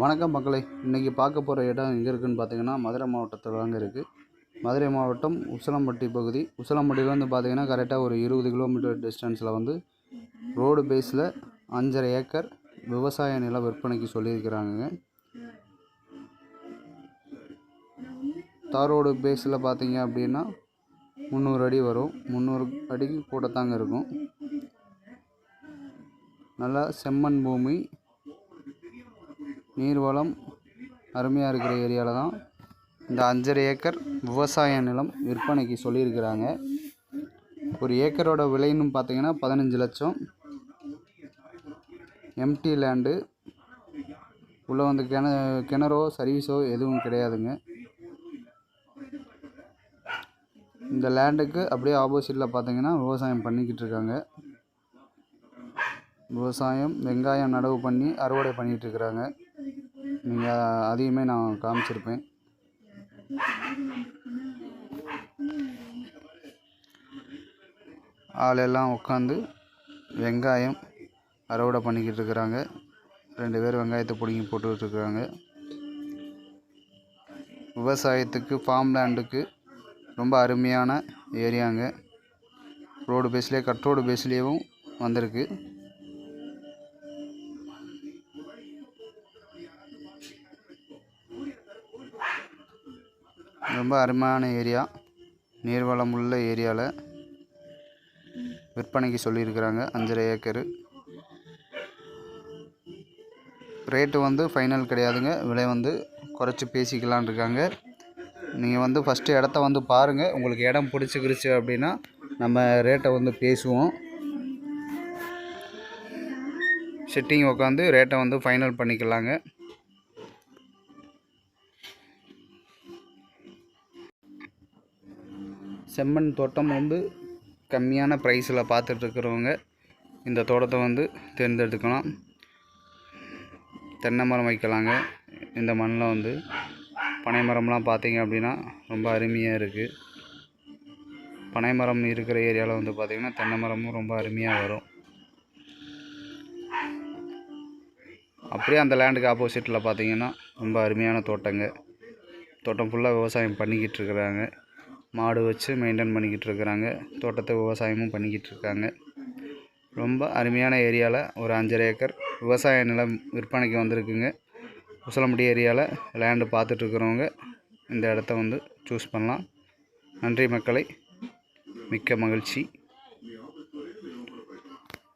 வணக்கம் மக்களை. இன்றைக்கி பார்க்க போகிற இடம் எங்கே இருக்குதுன்னு பார்த்தீங்கன்னா மதுரை மாவட்டத்தில் தாங்க இருக்குது மதுரை மாவட்டம் உசலம்பட்டி பகுதி. உசலம்பட்டியிலேருந்து பார்த்தீங்கன்னா கரெக்டாக ஒரு இருபது கிலோமீட்டர் டிஸ்டன்ஸில் வந்து ரோடு பேஸில் அஞ்சரை ஏக்கர் விவசாய நிலம் விற்பனைக்கு சொல்லியிருக்கிறாங்க தார் ரோடு பேஸில் பார்த்தீங்க அப்படின்னா முந்நூறு அடி வரும். முந்நூறு அடிக்கு கூட தாங்க இருக்கும். நல்லா செம்மண் பூமி நீர்வளம் அருமையாக இருக்கிற ஏரியாவில் தான் இந்த அஞ்சரை ஏக்கர் விவசாய நிலம் விற்பனைக்கு சொல்லியிருக்கிறாங்க. ஒரு ஏக்கரோட விலைன்னு பார்த்தீங்கன்னா பதினஞ்சு லட்சம். எம்டி லேண்டு உள்ளே வந்து கிண கிணறோ சர்வீஸோ எதுவும் கிடையாதுங்க. இந்த லேண்டுக்கு அப்படியே ஆப்போசிட்டில் பார்த்தீங்கன்னா விவசாயம் பண்ணிக்கிட்டு இருக்காங்க. விவசாயம் வெங்காயம் நடவு பண்ணி அறுவடை பண்ணிகிட்டு இருக்கிறாங்க நீங்கள் அதையுமே நான் காமிச்சிருப்பேன். ஆளெல்லாம் உட்காந்து வெங்காயம் அறுவடை பண்ணிக்கிட்டு இருக்கிறாங்க. ரெண்டு பேர் வெங்காயத்தை பிடுங்கி போட்டுக்கிட்டுருக்குறாங்க விவசாயத்துக்கு ஃபார்ம் லேண்டுக்கு ரொம்ப அருமையான ஏரியாங்க. ரோடு பேஸ்லேயே கட் ரோடு பேஸ்லேயும் வந்திருக்கு. ரொம்ப அருமையான ஏரியா. நீர்வளம் உள்ள ஏரியாவில் விற்பனைக்கு சொல்லியிருக்கிறாங்க அஞ்சரை ஏக்கரு. ரேட்டு வந்து ஃபைனல் கிடையாதுங்க. விலை வந்து குறைச்சி பேசிக்கலான் இருக்காங்க. நீங்கள் வந்து ஃபஸ்ட்டு இடத்த வந்து பாருங்கள் உங்களுக்கு இடம் பிடிச்சிக்கிருச்சு அப்படின்னா நம்ம ரேட்டை வந்து பேசுவோம். சிட்டிங் உட்காந்து ரேட்டை வந்து ஃபைனல் பண்ணிக்கலாங்க. செம்மண் தோட்டம் வந்து கம்மியான ப்ரைஸில் பார்த்துட்ருக்குறவங்க இந்த தோட்டத்தை வந்து தேர்ந்தெடுக்கலாம். தென்னை மரம் வைக்கலாங்க. இந்த மண்ணில் வந்து பனை மரம்லாம் பார்த்தீங்க அப்படின்னா ரொம்ப அருமையாக இருக்குது பனை மரம் இருக்கிற ஏரியாவில் வந்து பார்த்திங்கன்னா தென்னை மரமும் ரொம்ப அருமையாக வரும். அப்படியே அந்த லேண்டுக்கு ஆப்போசிட்டில் பார்த்தீங்கன்னா ரொம்ப அருமையான தோட்டங்க. தோட்டம் ஃபுல்லாக விவசாயம் பண்ணிக்கிட்டு இருக்கிறாங்க. மாடு வச்சு மெயின்டைன் பண்ணிக்கிட்டு இருக்கிறாங்க தோட்டத்தை விவசாயமும் பண்ணிக்கிட்டு இருக்காங்க ரொம்ப அருமையான ஏரியாவில் ஒரு அஞ்சரை ஏக்கர் விவசாய நிலம் விற்பனைக்கு வந்திருக்குங்க. உசலம்பட்டி ஏரியாவில் லேண்டு பார்த்துட்ருக்குறவங்க இந்த இடத்த வந்து சூஸ் பண்ணலாம். நன்றி மக்களை. மிக்க மகிழ்ச்சி.